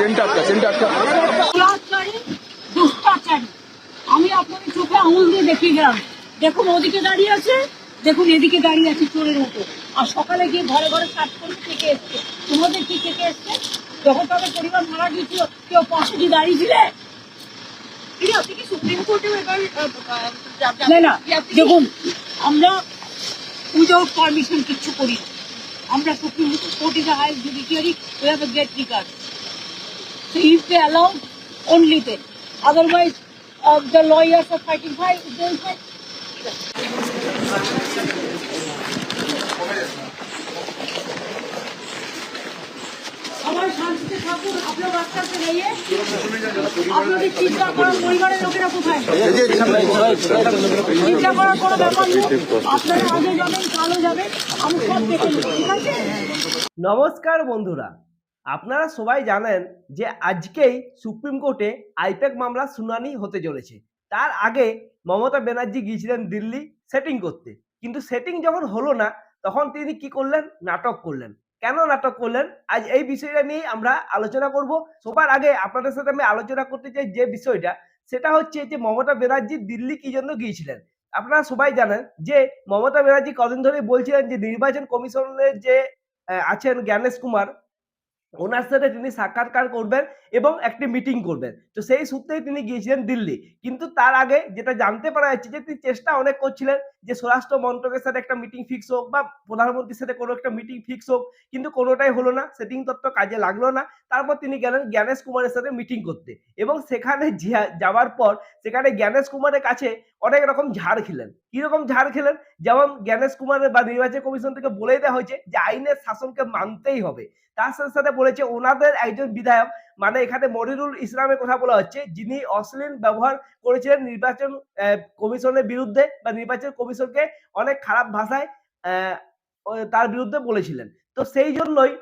চেনটা আটকা চেনটা আটকা। আমি চোখে আঙুল দিয়ে দেখিয়ে গেলাম। দেখুন ওদিকে দাঁড়িয়ে আছে দেখুন এদিকে দাঁড়িয়ে আছে চোরের মতো। আর সকালে গিয়ে ঘরে ঘরে কাজ করে কে কে এসছে? তোমাদের কি কে কে এসছে? যখন তাদের পরিবার মারা গিয়েছিল কেউ পাশে কি দাঁড়িয়েছিলে না না দেখুন আমরা উইদাউট পারমিশন কিচ্ছু করি না। আমরা supreme court is high judiciary we have a great regard So if they allow, only then. Otherwise, uh, the lawyers are fighting. Fine. If fight, সবাই শান্তিতে থাকুন আপনার বাচ্চাকে নিয়ে। আপনাদের চিন্তা করার পরিবারের লোকেরা কোথায়? চিন্তা করার কোনো ব্যাপার নেই। আপনারা আগে যাবেন কালো যাবেন। আমি সব দেখে ঠিক আছে? নমস্কার বন্ধুরা। আপনারা সবাই জানেন যে আজকেই সুপ্রিম কোর্টে আইপ্যাক মামলা শুনানি হতে চলেছে। তার আগে মমতা ব্যানার্জি গিয়েছিলেন দিল্লি সেটিং করতে। কিন্তু সেটিং যখন হলো না, তখন তিনি কি করলেন? নাটক করলেন। কেন নাটক করলেন? আজ এই বিষয়টা নিয়ে আমরা আলোচনা করব। সবার আগে আপনাদের সাথে আমি আলোচনা করতে চাই যে বিষয়টা, সেটা হচ্ছে যে মমতা ব্যানার্জি দিল্লি কি জন্য গিয়েছিলেন? আপনারা সবাই জানেন যে মমতা ব্যানার্জি কদিন ধরে বলছিলেন যে নির্বাচন কমিশনের যে আছেন জ্ঞানেশ কুমার ওনার সাথে তিনি সাক্ষাৎকার করবেন এবং একটি মিটিং করবেন। তো সেই সূত্রেই তিনি গিয়েছিলেন দিল্লি। কিন্তু তার আগে যেটা জানতে পারা যাচ্ছে যে তিনি চেষ্টা অনেক করছিলেন যে স্বরাষ্ট্র মন্ত্রকের সাথে একটা মিটিং ফিক্স হোক বা প্রধানমন্ত্রীর সাথে কোনো একটা মিটিং ফিক্স হোক, কিন্তু কোনোটাই হলো না সেটিং তত্ত্ব কাজে লাগল না। তারপর তিনি গেলেন জ্ঞানেশ কুমারের সাথে মিটিং করতে এবং সেখানে যাওয়ার পর সেখানে জ্ঞানেশ কুমারের কাছে অনেক রকম ঝাড় খেলেন। কীরকম ঝাড় খেলেন? যেমন জ্ঞানেশ কুমারের বা নির্বাচন কমিশন থেকে বলে দেওয়া হয়েছে যে আইনের শাসনকে মানতেই হবে। তার সাথে সাথে বলেছে ওনাদের একজন বিধায়ক মানে এখানে মনিরুল ইসলামের কথা বলা হচ্ছে, যিনি অশ্লীল ব্যবহার করেছিলেন নির্বাচন কমিশনের বিরুদ্ধে বা নির্বাচন কমিশনকে অনেক খারাপ ভাষায় তার বিরুদ্ধে বলেছিলেন। তো সেই জন্যই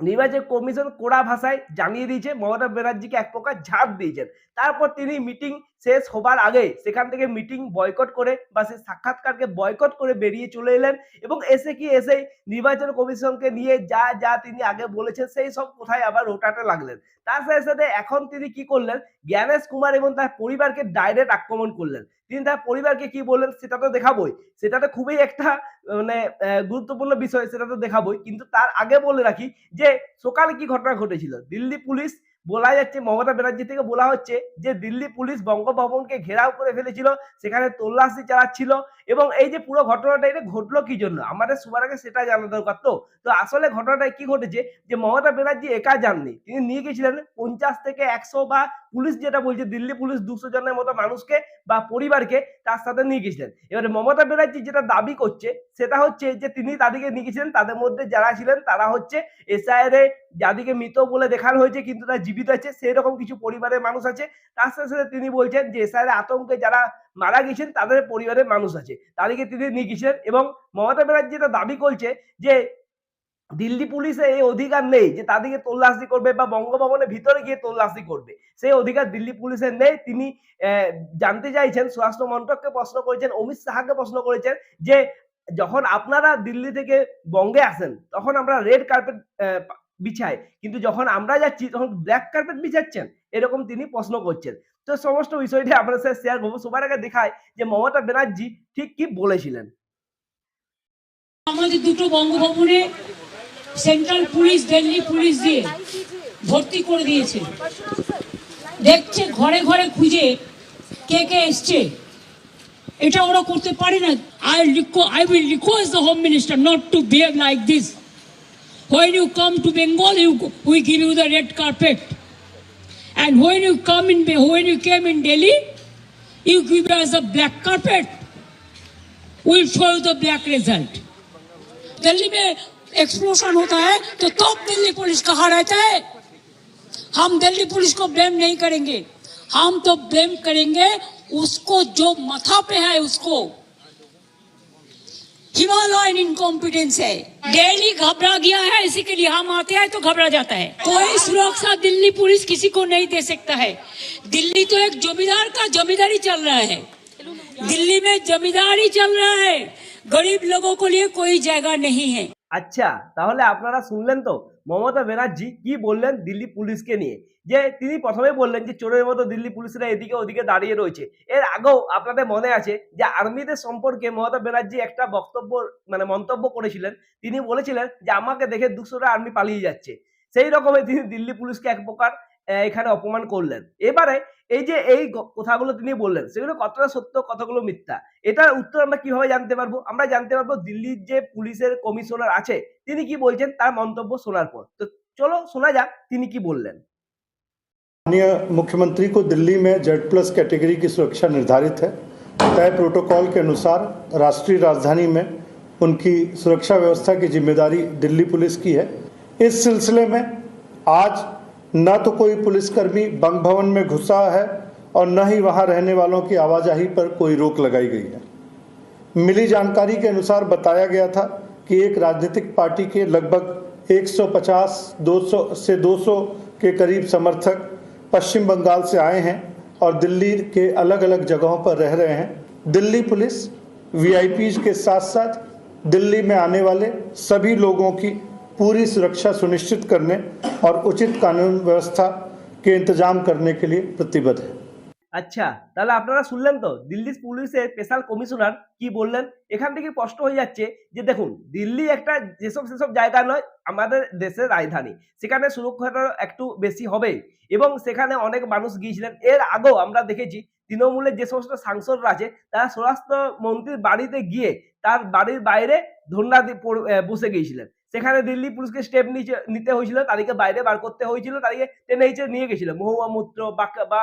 নির্বাচন কমিশন কোড়া ভাষায় জানিয়ে দিয়েছে, মমতা ব্যানার্জিকে এক প্রকার ঝাঁপ দিয়েছেন। তারপর তিনি মিটিং শেষ হবার আগে সেখান থেকে মিটিং বয়কট করে বা সেই সাক্ষাৎকারকে বয়কট করে বেরিয়ে চলে এলেন এবং এসে কি এসেই নির্বাচন কমিশনকে নিয়ে যা যা তিনি আগে বলেছেন সেই সব কোথায় আবার রোটাতে লাগলেন। তার সাথে সাথে এখন তিনি কি করলেন? জ্ঞানেশ কুমার এবং তার পরিবারকে ডাইরেক্ট আক্রমণ করলেন। তিনি তার পরিবারকে কি বললেন? সেটা তো দেখাবই। সেটা তো খুবই একটা মানে গুরুত্বপূর্ণ বিষয়, সেটা তো দেখাবোই। কিন্তু তার আগে বলে রাখি যে, সকালে কি ঘটনা ঘটেছিল? দিল্লি পুলিশ বলা যাচ্ছে মমতা ব্যানার্জি থেকে বলা হচ্ছে যে দিল্লি পুলিশ বঙ্গভবনকে ঘেরাও করে ফেলেছিল, সেখানে তল্লাশি চালাচ্ছিল এবং এই যে পুরো ঘটনাটা, এটা ঘটলো কি জন্য? আমাদের সবার আগে সেটা জানা দরকার তো। তো আসলে ঘটনাটা কি ঘটেছে যে মমতা ব্যানার্জি একা যাননি, তিনি নিয়ে গেছিলেন পঞ্চাশ থেকে একশো বা পুলিশ যেটা বলছে, দিল্লি পুলিশ দুশো জনের মতো মানুষকে বা পরিবারকে তার সাথে নিয়ে গেছিলেন এবারে মমতা ব্যানার্জি যেটা দাবি করছে, সেটা হচ্ছে যে তিনি তাদেরকে নিয়ে গেছিলেন তাদের মধ্যে যারা ছিলেন তারা হচ্ছে এসআইআর এ যাদেরকে মৃত বলে দেখানো হয়েছে, কিন্তু তারা জীবিত আছে সেই রকম কিছু পরিবারের মানুষ আছে। তার সাথে সাথে তিনি বলছেন যে এসআইআর আতঙ্কে যারা মারা গেছেন, তাদের পরিবারের মানুষ আছে। তাদেরকে তিনি নিয়ে গেছিলেন এবং মমতা ব্যানার্জি যেটা দাবি করছে যে, দিল্লি পুলিশে এই অধিকার নেই যে, তাদেরকে তল্লাশি করবে বা বঙ্গভবনের ভিতরে গিয়ে তল্লাশি করবে। সেই অধিকার দিল্লি পুলিশের নেই। তিনি জানতে চাইছেন, স্বরাষ্ট্র মন্ত্রককে প্রশ্ন করেছেন, অমিত শাহকে প্রশ্ন করেছেন যে, যখন আপনারা দিল্লি থেকে বঙ্গে আসেন, তখন আমরা রেড কার্পেট বিছাই কিন্তু যখন আমরা যাচ্ছি, তখন ব্ল্যাক কার্পেট বিছাচ্ছেন। এরকম তিনি প্রশ্ন করছেন। তো সমস্ত বিষয়টি আপনাদের সাথে শেয়ার করব। সবার আগে দেখায় যে মমতা ব্যানার্জি ঠিক কি বলেছিলেন। আমাদের দুটো বঙ্গভবনে সেন্ট্রাল পুলিশ দিল্লি পুলিশ দিয়ে ভর্তি করে দিয়েছে। দেখছে, ঘরে ঘরে খুঁজে কে কে এসছে। এটা ওরা করতে পারে না। I I will request the home minister not to behave like this when you come to Bengal, you, we give you the red carpet. And when you come in, when you came in Delhi, you give us a black carpet. We'll show you the black result. Delhi में explosion होता है तो तब Delhi police कहाँ रहता है हम Delhi police को ब्लेम नहीं करेंगे तो ब्लेम करेंगे उसको जो माथा पे है उसको हिमालयन इनकॉम्पिटेंस है दिल्ली घबरा गया है इसी के लिए हम आते हैं तो घबरा जाता है कोई सुरक्षा दिल्ली पुलिस किसी को नहीं दे सकता है दिल्ली तो एक जमींदार का जमींदारी चल रहा है दिल्ली में जमींदारी चल रहा है गरीब लोगों के लिए कोई जगह नहीं है আচ্ছা তাহলে আপনারা শুনলেন তো মমতা ব্যানার্জি কি বললেন দিল্লি পুলিশকে নিয়ে? যে তিনি প্রথমে বললেন যে চোরের মতো দিল্লি পুলিশরা এদিকে ওদিকে দাঁড়িয়ে রয়েছে। এর আগেও আপনাদের মনে আছে যে আর্মিদের সম্পর্কে মমতা ব্যানার্জি একটা বক্তব্য মানে মন্তব্য করেছিলেন। তিনি বলেছিলেন যে আমাকে দেখে দুশোটা আর্মি পালিয়ে যাচ্ছে। সেই রকমে তিনি দিল্লি পুলিশকে এক প্রকার এখানে অপমান করলেন। এবারে এই যে এই গ- কথাগুলো তিনি বললেন সেগুলো কতটা সত্য কতগুলো মিথ্যা এটার উত্তর আমরা কিভাবে জানতে পারবো আমরা জানতে পারবো দিল্লির যে পুলিশের কমিশনার আছে তিনি কি বলছেন তার মন্তব্য শোনার পর তো চলো শোনা যাক তিনি কি বললেন माननीय मुख्यमंत्री को दिल्ली में जेड प्लस कैटेगरी की सुरक्षा निर्धारित है तय प्रोटोकॉल के अनुसार राष्ट्रीय राजधानी में उनकी सुरक्षा व्यवस्था की जिम्मेदारी दिल्ली पुलिस की है इस सिलसिले में आज न तो कोई पुलिसकर्मी बंग भवन में घुसा है और न ही वहाँ रहने वालों की आवाजाही पर कोई रोक लगाई गई है। मिली जानकारी के अनुसार बताया गया था कि एक राजनीतिक पार्टी के लगभग 150 200 से 200 के करीब समर्थक पश्चिम बंगाल से आए हैं और दिल्ली के अलग अलग जगहों पर रह रहे हैं। दिल्ली पुलिस वीआईपी के साथ साथ दिल्ली में आने वाले सभी लोगों की पूरी सुरक्षा सुनिश्चित करने और उचित कानून व्यवस्था के इंतजाम करने के लिए प्रतिबद्ध है আচ্ছা তাহলে আপনারা শুনলেন তো দিল্লি পুলিশের স্পেশাল কমিশনার কি বললেন এখান থেকে স্পষ্ট হয়ে যাচ্ছে যে দেখুন দিল্লি একটা যেসব সেসব জায়গা নয় আমাদের দেশের রাজধানী সেখানে সুরক্ষাটা একটু বেশি হবেই এবং সেখানে অনেক মানুষ গিয়েছিলেন এর আগেও আমরা দেখেছি তৃণমূলের যে সমস্ত সাংসদরা আছে তারা স্বরাষ্ট্র মন্ত্রীর বাড়িতে গিয়ে তার বাড়ির বাইরে ধর্ণা দিয়ে পড়ে- আহ, বসে গিয়েছিলেন সেখানে দিল্লি পুলিশকে স্টেপ নিচে, নিতে হয়েছিল, তাদেরকে বাইরে বার করতে হয়েছিল, তাদেরকে টেনে হিচড়ে নিয়ে গেছিল। মহুয়া মূত্র বা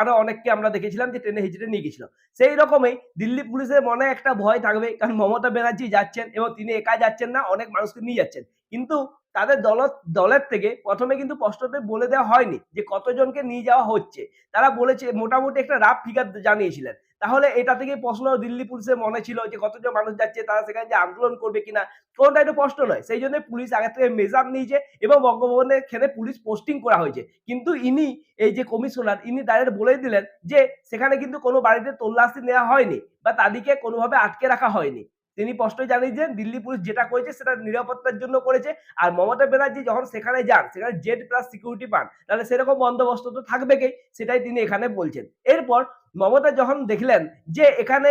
আরও অনেককে আমরা দেখেছিলাম যে ট্রেনে হিচড়ে নিয়ে গেছিল। সেই রকমই দিল্লি পুলিশের মনে একটা ভয় থাকবে, কারণ মমতা ব্যানার্জি যাচ্ছেন এবং তিনি একা যাচ্ছেন না, অনেক মানুষকে নিয়ে যাচ্ছেন। কিন্তু তাদের দল দলের থেকে প্রথমে কিন্তু স্পষ্টতে বলে দেওয়া হয়নি যে কতজনকে নিয়ে যাওয়া হচ্ছে। তারা বলেছে, মোটামুটি একটা রাফ ফিগার জানিয়েছিলেন। তাহলে এটা থেকে প্রশ্ন দিল্লি পুলিশের মনে ছিল যে কতজন মানুষ যাচ্ছে, তারা সেখানে যে আন্দোলন করবে কিনা, কোনটা একটু প্রশ্ন নয়। সেই জন্য পুলিশ আগে থেকে মেজার নিয়েছে এবং বঙ্গভবনের খেলে পুলিশ পোস্টিং করা হয়েছে। কিন্তু ইনি, এই যে কমিশনার, ইনি ডাইরেক্ট বলে দিলেন যে সেখানে কিন্তু কোনো বাড়িতে তল্লাশি নেওয়া হয়নি বা তাদেরকে কোনোভাবে আটকে রাখা হয়নি। তিনি স্পষ্টই জানিয়েছেন দিল্লি পুলিশ যেটা করেছে সেটা নিরাপত্তার জন্য করেছে। আর মমতা ব্যানার্জি যখন সেখানে যান, সেখানে জেড প্লাস সিকিউরিটি পান, তাহলে সেরকম বন্দোবস্ত তো থাকবেকেই সেটাই তিনি এখানে বলছেন। এরপর মমতা যখন দেখলেন যে এখানে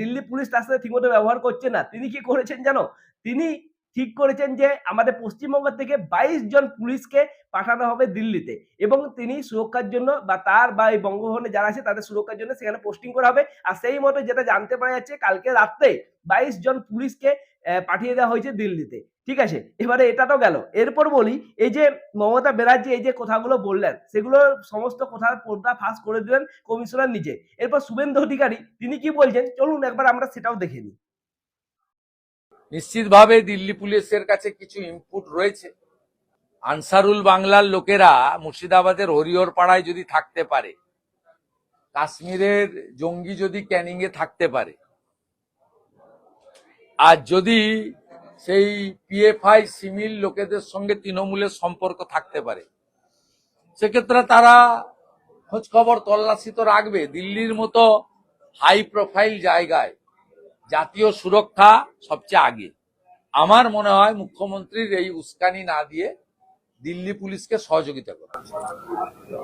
দিল্লি পুলিশ তার সাথে ঠিকমতো ব্যবহার করছে না, তিনি কি করেছেন জানো? তিনি ঠিক করেছেন যে আমাদের পশ্চিমবঙ্গ থেকে বাইশ জন পুলিশকে পাঠানো হবে দিল্লিতে এবং তিনি সুরক্ষার জন্য বা তার বা এই বঙ্গভবনে যারা আছে তাদের সুরক্ষার জন্য সেখানে পোস্টিং করা হবে। আর সেই মতো যেটা জানতে পারা যাচ্ছে, কালকে রাত্রে বাইশ জন পুলিশকে পাঠিয়ে দেওয়া হয়েছে দিল্লিতে। ঠিক আছে? এবারে এটা তো গেল। এরপর বলি, এই যে মমতা ব্যানার্জি এই যে কথাগুলো বললেন, সেগুলো সমস্ত কথার পর্দা ফাঁস করে দিলেন কমিশনার নিজে। এরপর শুভেন্দু অধিকারী, তিনি কি বলছেন? চলুন একবার আমরা সেটাও দেখে নিই। নিশ্চিতভাবে দিল্লি পুলিশের কাছে কিছু ইনপুট রয়েছে। আনসারুল বাংলার লোকেরা মুর্শিদাবাদের হরিহর পাড়ায় যদি থাকতে পারে, কাশ্মীরের জঙ্গি যদি ক্যানিং এ থাকতে পারে, আর যদি সেই পিএফআই সিমিল লোকেদের সঙ্গে তৃণমূলের সম্পর্ক থাকতে পারে, সেক্ষেত্রে তারা খোঁজখবর তল্লাশি তো রাখবে। দিল্লির মতো হাই প্রোফাইল জায়গায় জাতীয় সুরক্ষা সবচেয়ে আগে। আমার মনে হয় মুখ্যমন্ত্রীর এই উস্কানি না দিয়ে দিল্লি পুলিশকে সহযোগিতা করা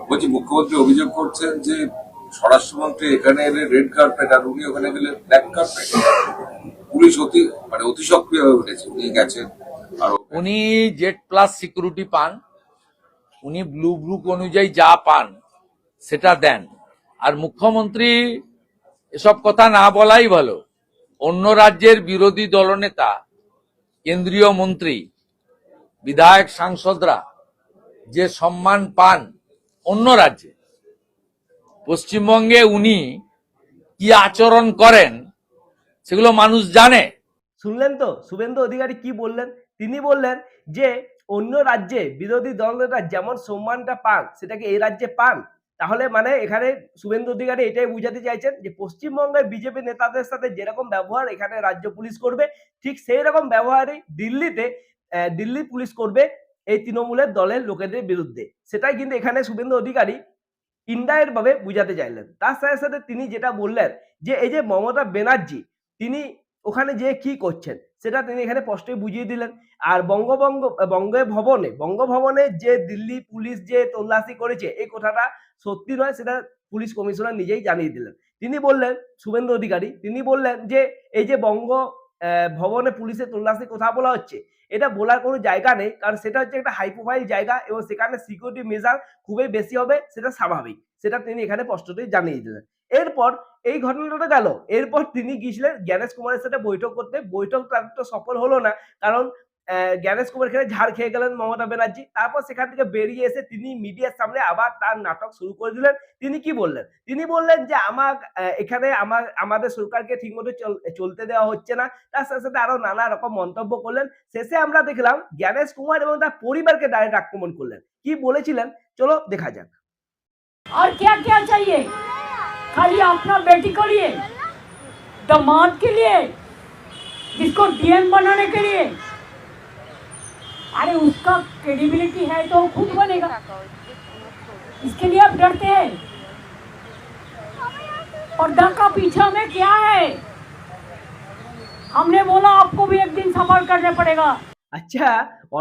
বলছি মুখ্যমন্ত্রী অভিযোগ করছেন যে স্বরাষ্ট্রমন্ত্রী এখানে এলে রেড কার্পেট আর উনি ওখানে গেলে ব্ল্যাক কার্পেট। পুলিশ অতি মানে অতি সক্রিয় হয়ে উঠেছে উনি গেছেন আর উনি জেড প্লাস সিকিউরিটি পান উনি ব্লু ব্লুক অনুযায়ী যা পান সেটা দেন। আর মুখ্যমন্ত্রী এসব কথা না বলাই ভালো। অন্য রাজ্যের বিরোধী দলনেতা, কেন্দ্রীয় মন্ত্রী, বিধায়ক সাংসদরা যে সম্মান পান অন্য রাজ্যে, পশ্চিমবঙ্গে উনি কি আচরণ করেন সেগুলো মানুষ জানে। শুনলেন তো? শুভেন্দু অধিকারী কি বললেন? তিনি বললেন যে অন্য রাজ্যে বিরোধী দলনেতা যেমন সম্মানটা পান, সেটাকে এই রাজ্যে পান। তাহলে মানে এখানে শুভেন্দু অধিকারী এটাই বুঝাতে চাইছেন যে পশ্চিমবঙ্গের বিজেপি নেতাদের সাথে যেরকম ব্যবহার এখানে রাজ্য পুলিশ করবে, ঠিক সেই রকম ব্যবহারই দিল্লিতে দিল্লি পুলিশ করবে এই তৃণমূলের দলের লোকেদের বিরুদ্ধে। সেটাই কিন্তু এখানে শুভেন্দু অধিকারী ইনডাইরেক্ট ভাবে বুঝাতে চাইলেন। তার সাথে সাথে তিনি যেটা বললেন যে এই যে মমতা ব্যানার্জি, তিনি ওখানে যে কি করছেন? সেটা তিনি এখানে স্পষ্টই বুঝিয়ে দিলেন। আর বঙ্গবঙ্গ বঙ্গে ভবনে, বঙ্গভবনে যে দিল্লি পুলিশ যে তল্লাশি করেছে, এই কথাটা সত্যি নয়, সেটা পুলিশ কমিশনার নিজেই জানিয়ে দিলেন। তিনি বললেন, শুভেন্দু অধিকারী, তিনি বললেন যে, এই যে বঙ্গ ভবনে পুলিশের তল্লাশি কথা বলা হচ্ছে, এটা বলার কোনো জায়গা নেই, কারণ সেটা হচ্ছে একটা হাই প্রোফাইল জায়গা এবং সেখানে সিকিউরিটি মেজার খুবই বেশি হবে, সেটা স্বাভাবিক। সেটা তিনি এখানে স্পষ্টতই জানিয়ে দিলেন। এরপর এই ঘটনাটা গেল এরপর তিনি গিয়েছিলেন জ্ঞানেশ কুমারের সাথে বৈঠক করতে বৈঠক তার তো সফল হলো না কারণ আহ, জ্ঞানেশ কুমার এখানে ঝাড় খেয়ে গেলেন মমতা ব্যানার্জি তারপর সেখান থেকে বেরিয়ে এসে তিনি মিডিয়ার সামনে আবার তার নাটক শুরু করে দিলেন তিনি কি বললেন তিনি বললেন যে আমার আহ, এখানে আমার আমাদের সরকারকে ঠিকমতো চল- চলতে দেওয়া হচ্ছে না তার সাথে সাথে আরো নানা রকম মন্তব্য করলেন শেষে আমরা দেখলাম জ্ঞানেশ কুমার এবং তার পরিবারকে ডাইরেক্ট আক্রমণ করলেন কি বলেছিলেন চলো দেখা যাক और क्या क्या चाहिए खाली अपना बेटी के लिए दामाद के लिए, जिसको डीएम बनाने के लिए। अरे उसका क्रेडिबिलिटी है तो खुद बनेगा। इसके लिए आप डरते हैं। पर्दा का पीछा में क्या है? हमने बोला आपको भी एक दिन सफ़र करने पड़ेगा। আচ্ছা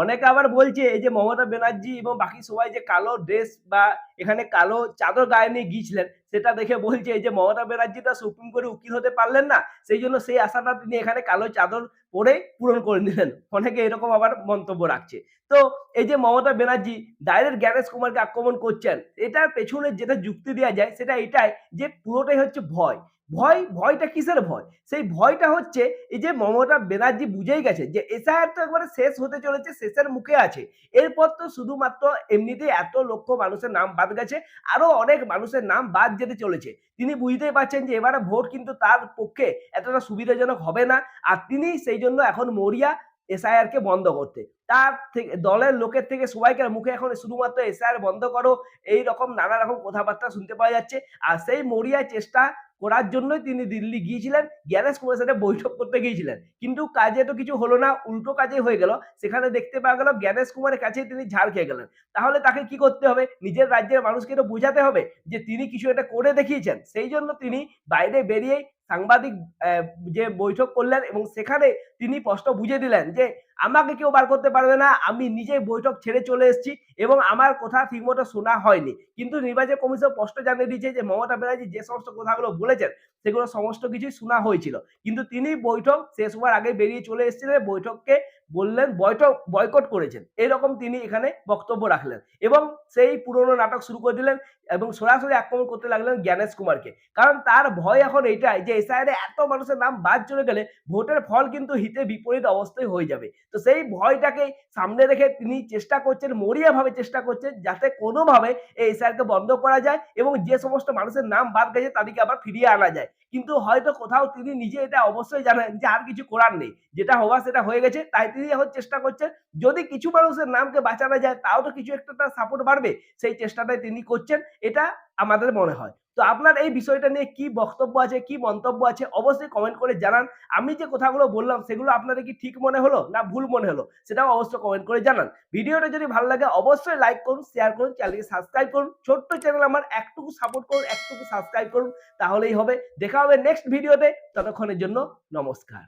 অনেকে আবার বলছে, এই যে মমতা ব্যানার্জি এবং বাকি সবাই যে কালো ড্রেস বা এখানে কালো চাদর গায়ে নিয়ে গিয়েছিলেন, সেটা দেখে বলছে, এই যে মমতা ব্যানার্জিটা সুপ্রিম কোর্টে উকিল হতে পারলেন না, সেই জন্য সেই আশাটা তিনি এখানে কালো চাদর পরে পূরণ করে নিলেন। অনেকে এরকম আবার মন্তব্য রাখছে। তো এই যে মমতা ব্যানার্জি ডাইরেক্ট জ্ঞানেশ কুমারকে আক্রমণ করছেন, এটার পেছনে যেটা যুক্তি দেওয়া যায়, সেটা এটাই যে পুরোটাই হচ্ছে ভয়। ভয়, ভয়টা কিসের ভয়? সেই ভয়টা হচ্ছে এই যে মমতা ব্যানার্জি বুঝেই গেছে যে এসআইআর তো একবারে শেষ হতে চলেছে, শেষের মুখে আছে। এরপর তো শুধুমাত্র এমনিতেই এত লক্ষ মানুষের নাম বাদ গেছে, আরও অনেক মানুষের নাম বাদ যেতে চলেছে। তিনি বুঝতেই পারছেন যে এবারে ভোট কিন্তু তার পক্ষে এতটা সুবিধাজনক হবে না, আর তিনি সেই জন্য এখন মরিয়া এসআইআর কে বন্ধ করতে। তার থেকে, দলের লোকের থেকে সবাইকার মুখে এখন শুধুমাত্র এসআইআর বন্ধ করো এই রকম নানা রকম কথাবার্তা শুনতে পাওয়া যাচ্ছে, আর সেই মরিয়া চেষ্টা করার জন্যই তিনি দিল্লি গিয়েছিলেন, জ্ঞানেশ কুমারের সাথে বৈঠক করতে গিয়েছিলেন। কিন্তু কাজে তো কিছু হলো না, উল্টো কাজে হয়ে গেল। সেখানে দেখতে পাওয়া গেল গ্যানেশ কুমারের কাছেই তিনি ঝাড় খেয়ে গেলেন। তাহলে তাকে কি করতে হবে? নিজের রাজ্যের মানুষকে তো বোঝাতে হবে যে তিনি কিছু এটা করে দেখিয়েছেন। সেই জন্য তিনি বাইরে বেরিয়েই সাংবাদিক যে বৈঠক করলেন এবং সেখানে তিনি স্পষ্ট বুঝে দিলেন যে, আমাকে কেউ বার করতে পারবে না, আমি নিজেই বৈঠক ছেড়ে চলে এসেছি এবং আমার কথা ঠিকমতো শোনা হয়নি। কিন্তু নির্বাচন কমিশন স্পষ্ট জানিয়ে দিয়েছে যে, মমতা ব্যানার্জি যে সমস্ত কথাগুলো বলেছেন, সেগুলো সমস্ত কিছুই শোনা হয়েছিল। কিন্তু তিনি বৈঠক শেষ হওয়ার আগে বেরিয়ে চলে এসেছিলেন। বৈঠককে বললেন বয়কট করেছেন। এরকম তিনি এখানে বক্তব্য রাখলেন এবং সেই পুরনো নাটক শুরু করে দিলেন এবং সরাসরি আক্রমণ করতে লাগলেন জ্ঞানেশ কুমারকে। কারণ তার ভয় এখন এটাই যে এসআইআরে এত মানুষের নাম বাদ চলে গেলে ভোটের ফল কিন্তু হিতে বিপরীত অবস্থায় হয়ে যাবে। তো সেই ভয়টাকে সামনে রেখে তিনি চেষ্টা করছেন মরিয়া ভাবে চেষ্টা করছেন যাতে কোনোভাবে এই এসআইআরকে বন্ধ করা যায় এবং যে সমস্ত মানুষের নাম বাদ গেছে তাদেরকে আবার ফিরিয়ে আনা যায়। কিন্তু হয়তো কোথাও তিনি নিজে এটা অবশ্যই জানেন যে আর কিছু করার নেই। যেটা হওয়া সেটা হয়ে গেছে, তাই তিনি এখন চেষ্টা করছেন। যদি কিছু মানুষের নামকে বাঁচানো যায়, তাও তো কিছু একটা তার সাপোর্ট বাড়বে। সেই চেষ্টাটাই তিনি করছেন, এটা আমাদের মনে হয়। তো আপনার এই বিষয়টা নিয়ে কি বক্তব্য আছে, কি মন্তব্য আছে, অবশ্যই কমেন্ট করে জানান। আমি যে কথাগুলো বললাম, সেগুলো আপনাদের কি ঠিক মনে হলো না ভুল মনে হলো, সেটাও অবশ্যই কমেন্ট করে জানান। ভিডিওটা যদি ভালো লাগে, অবশ্যই লাইক করুন শেয়ার করুন চ্যানেলকে সাবস্ক্রাইব করুন। ছোট্ট চ্যানেল আমার একটুকু সাপোর্ট করুন, একটুকু সাবস্ক্রাইব করুন, তাহলেই হবে। দেখা হবে নেক্সট ভিডিওতে ততক্ষণের জন্য নমস্কার।